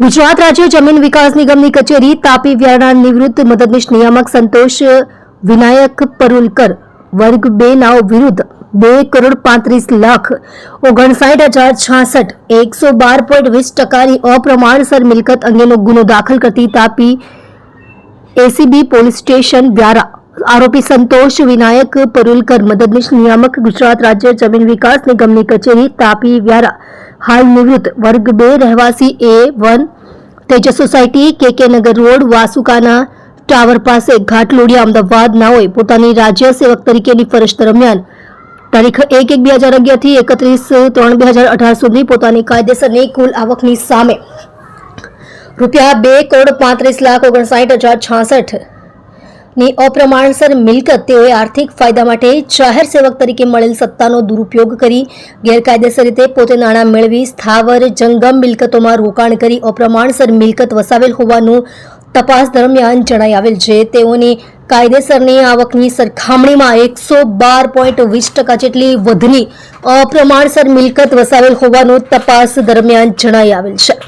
ગુજરાત રાજ્ય જમીન વિકાસ નિગમની કચેરી તાપી વ્યારણા નિવૃત્ત મદદનીશ નિયામક સંતોષ વિનાયક પરુલકર વર્ગ બે નાવ વિરુદ્ધ બે કરોડ પાંત્રીસ લાખ ઓગણસાઠ હજાર છાસઠ એકસો બાર પોઈન્ટ વીસ ટકાની અપ્રમાણસર મિલકત અંગેનો ગુનો દાખલ કરતી Tapi ACB police station Vyara. આરોપી સંતોષ વિનાયક પરુલકર મદદનીશ નિયામક ગુજરાત રાજ્ય જમીન વિકાસ નિગમની કચેરી તાપી વ્યારા. હાલ નિવૃત્ત વર્ગ બે રહેવાસી એ વન તેજસ સોસાયટી કે કે નગર રોડ વાસુકાના ટાવર પાસે ઘાટલોડિયા અમદાવાદ નાઓએ પોતાની રાજ્ય સેવક તરીકેની ફરજ દરમિયાન તારીખ એક એક બે હજાર અગિયારથી એકત્રીસ ત્રણ બે હજાર અઢાર સુધી પોતાની કાયદેસરની કુલ આવકની સામે રૂપિયા બે કરોડ પાંત્રીસ લાખ ઓગણસાઠ હજાર છાસઠ ની અપ્રમાણસર મિલકત તેઓએ આર્થિક ફાયદા માટે જાહેર સેવક તરીકે મળેલ સત્તાનો દુરુપયોગ કરી ગેરકાયદેસર રીતે પોતે નાણાં મેળવી સ્થાવર જંગમ મિલકતોમાં રોકાણ કરી અપ્રમાણસર મિલકત વસાવેલ હોવાનું તપાસ દરમિયાન જણાઈ આવેલ છે. તેઓની કાયદેસરની આવકની સરખામણીમાં એકસો બાર પોઈન્ટ વીસ ટકા જેટલી વધની અપ્રમાણસર મિલકત વસાવેલ હોવાનું તપાસ દરમિયાન જણાઈ આવેલ છે.